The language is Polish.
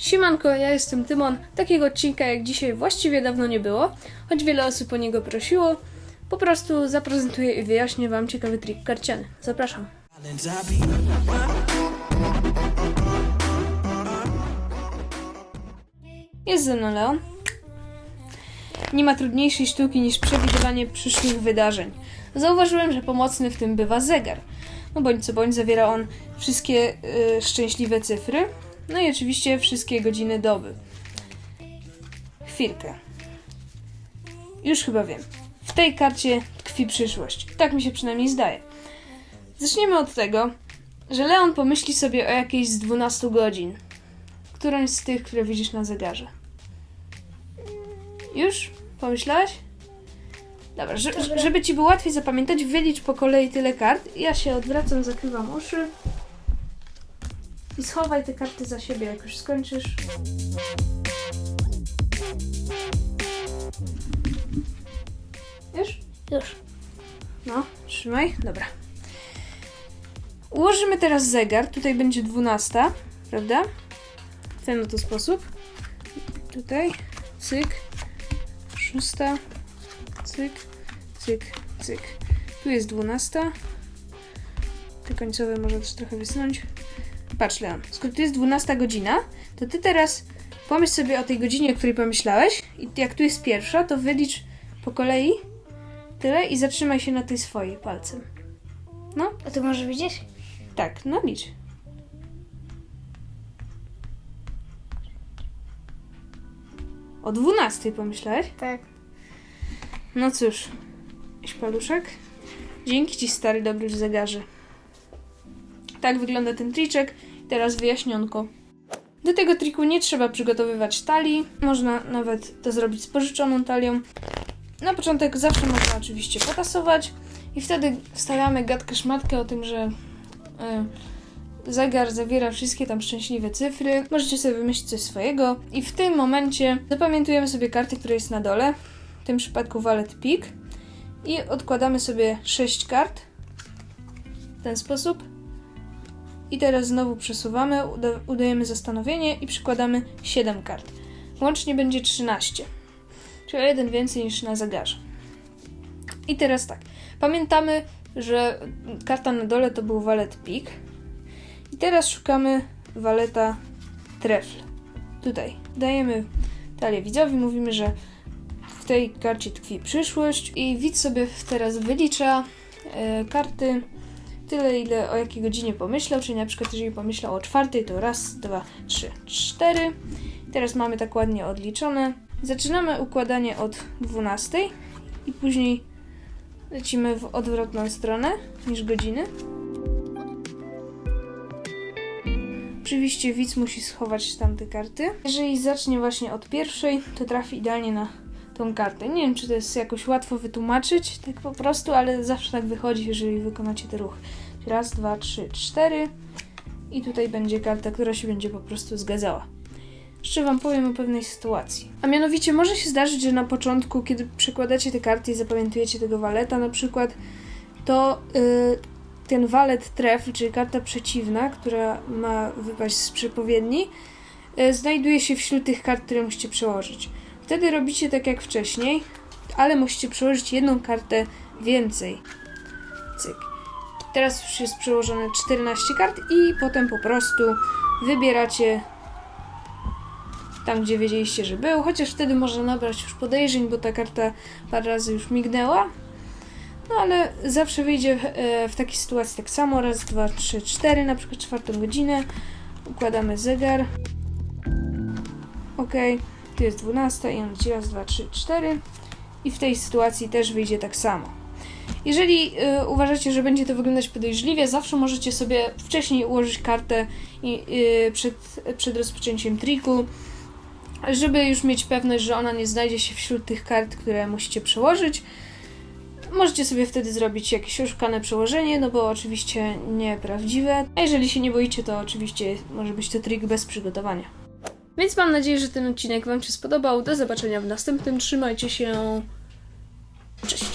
Siemanko, ja jestem Tymon. Takiego odcinka jak dzisiaj właściwie dawno nie było, choć wiele osób o niego prosiło. Po prostu zaprezentuję i wyjaśnię Wam ciekawy trik karciany. Zapraszam. Jest ze mną Leon. Nie ma trudniejszej sztuki niż przewidywanie przyszłych wydarzeń. Zauważyłem, że pomocny w tym bywa zegar. No bądź co bądź zawiera on wszystkie y, szczęśliwe cyfry, no i oczywiście wszystkie godziny doby. Chwilkę. Już chyba wiem. W tej karcie tkwi przyszłość. Tak mi się przynajmniej zdaje. Zaczniemy od tego, że Leon pomyśli sobie o jakiejś z 12 godzin. Którąś z tych, które widzisz na zegarze. Już? Pomyślałeś? Dobra, że, Dobra. żeby ci było łatwiej zapamiętać, wylicz po kolei tyle kart. Ja się odwracam, zakrywam uszy. I schowaj te karty za siebie, jak już skończysz. Już? Już. No, trzymaj. Dobra. Ułożymy teraz zegar. Tutaj będzie 12, prawda? W ten oto sposób. Tutaj. Cyk. Szósta. Cyk. Cyk. Cyk. Tu jest 12. Te końcowe może też trochę wysunąć. Patrz, Leon, skoro tu jest 12 godzina, to ty teraz pomyśl sobie o tej godzinie, o której pomyślałeś i jak tu jest pierwsza, to wylicz po kolei tyle i zatrzymaj się na tej swojej palcem. No, A ty możesz widzieć? tak, no licz. O 12 pomyślałeś? Tak. No cóż, paluszek. Dzięki ci, stary dobry zegarze. Tak wygląda ten triczek. Teraz wyjaśnionko. Do tego triku nie trzeba przygotowywać talii. Można nawet to zrobić z pożyczoną talią. Na początek zawsze można oczywiście potasować i wtedy wstawiamy gadkę szmatkę o tym, że y, zegar zawiera wszystkie tam szczęśliwe cyfry. Możecie sobie wymyślić coś swojego i w tym momencie zapamiętujemy sobie kartę, która jest na dole. W tym przypadku walet pik i odkładamy sobie 6 kart w ten sposób. I teraz znowu przesuwamy, uda- udajemy zastanowienie i przykładamy 7 kart. Łącznie będzie 13, czyli jeden więcej niż na zegarze. I teraz tak, pamiętamy, że karta na dole to był walet pik. I teraz szukamy waleta trefl. Tutaj dajemy talię widzowi, mówimy, że w tej karcie tkwi przyszłość i widz sobie teraz wylicza e, karty tyle, ile o jakiej godzinie pomyślał, czyli na przykład jeżeli pomyślał o czwartej, to raz, dwa, trzy, cztery. Teraz mamy tak ładnie odliczone. Zaczynamy układanie od 12 i później lecimy w odwrotną stronę niż godziny. Oczywiście widz musi schować tamte karty. Jeżeli zacznie właśnie od pierwszej, to trafi idealnie na tą kartę. Nie wiem, czy to jest jakoś łatwo wytłumaczyć, tak po prostu, ale zawsze tak wychodzi, jeżeli wykonacie te ruchy. Raz, dwa, trzy, cztery. I tutaj będzie karta, która się będzie po prostu zgadzała. Jeszcze Wam powiem o pewnej sytuacji. A mianowicie może się zdarzyć, że na początku, kiedy przekładacie te karty i zapamiętujecie tego waleta na przykład, to y, ten walet trefl, czyli karta przeciwna, która ma wypaść z przepowiedni, y, znajduje się wśród tych kart, które musicie przełożyć. Wtedy robicie tak jak wcześniej, ale musicie przełożyć jedną kartę więcej. Cyk. Teraz już jest przełożone 14 kart i potem po prostu wybieracie tam, gdzie wiedzieliście, że był, chociaż wtedy można nabrać już podejrzeń, bo ta karta parę razy już mignęła. No ale zawsze wyjdzie e, w takiej sytuacji tak samo. Raz, dwa, trzy, cztery, na przykład czwartą godzinę. Układamy zegar. Ok, tu jest 12 i on leci raz, dwa, trzy, cztery. I w tej sytuacji też wyjdzie tak samo. Jeżeli y, uważacie, że będzie to wyglądać podejrzliwie, zawsze możecie sobie wcześniej ułożyć kartę i, y, przed, przed rozpoczęciem triku, żeby już mieć pewność, że ona nie znajdzie się wśród tych kart, które musicie przełożyć. Możecie sobie wtedy zrobić jakieś oszukane przełożenie, no bo oczywiście nieprawdziwe. A jeżeli się nie boicie, to oczywiście może być to trik bez przygotowania. Więc mam nadzieję, że ten odcinek Wam się spodobał. Do zobaczenia w następnym. Trzymajcie się. Cześć.